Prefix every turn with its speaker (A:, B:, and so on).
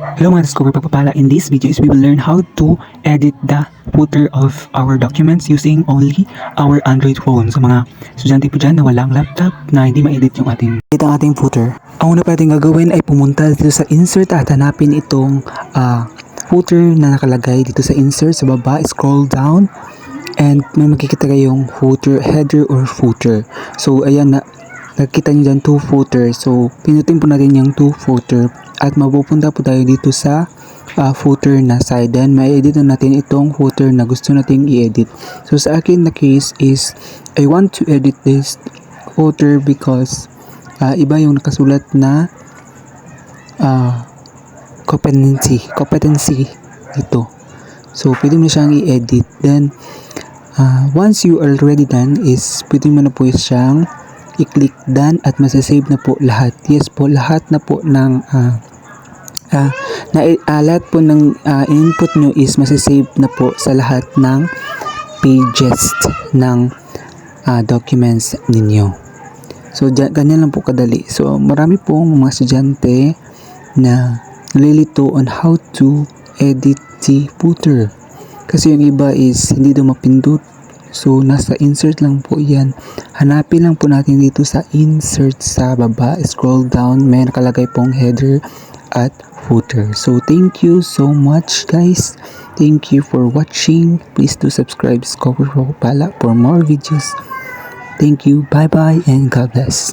A: Hello mga Discover Pagpapala. In this video is we will learn how to edit the footer of our documents using only our Android phone. So mga estudyante po dyan na walang laptop na hindi ma-edit yung ating edit ang ating footer. Ang una pa gagawin ay pumunta dito sa insert at hanapin itong ah, footer na nakalagay dito sa insert sa baba. Scroll down and may makikita kayong footer, header or footer. So ayan na nakikita nyo dyan two footer. So pinutin po natin yung two footer at mapupunta po tayo dito sa ah, footer na side. Then may edit na natin itong footer na gusto nating i-edit. So sa akin na case is I want to edit this footer because ah, iba yung nakasulat na ah, competency competency dito. So pwede mo siyang i-edit. Then Ah, once you are already done is pwede mo na po siyang i-click done at masasave na po lahat. Yes po, lahat na po ng ah, ah, na ah, lahat po ng ah, input nyo is masasave na po sa lahat ng pages ng ah, documents ninyo. So, dyan, ganyan lang po kadali. So, marami pong mga estudyante na nalilito on how to edit the footer. Kasi yung iba is hindi daw mapindot. So, nasa insert lang po yan. Hanapin lang po natin dito sa insert sa baba. Scroll down. May nakalagay pong header at footer. So, thank you so much guys. Thank you for watching. Please do subscribe Discover Pala for more videos. Thank you. Bye-bye and God bless.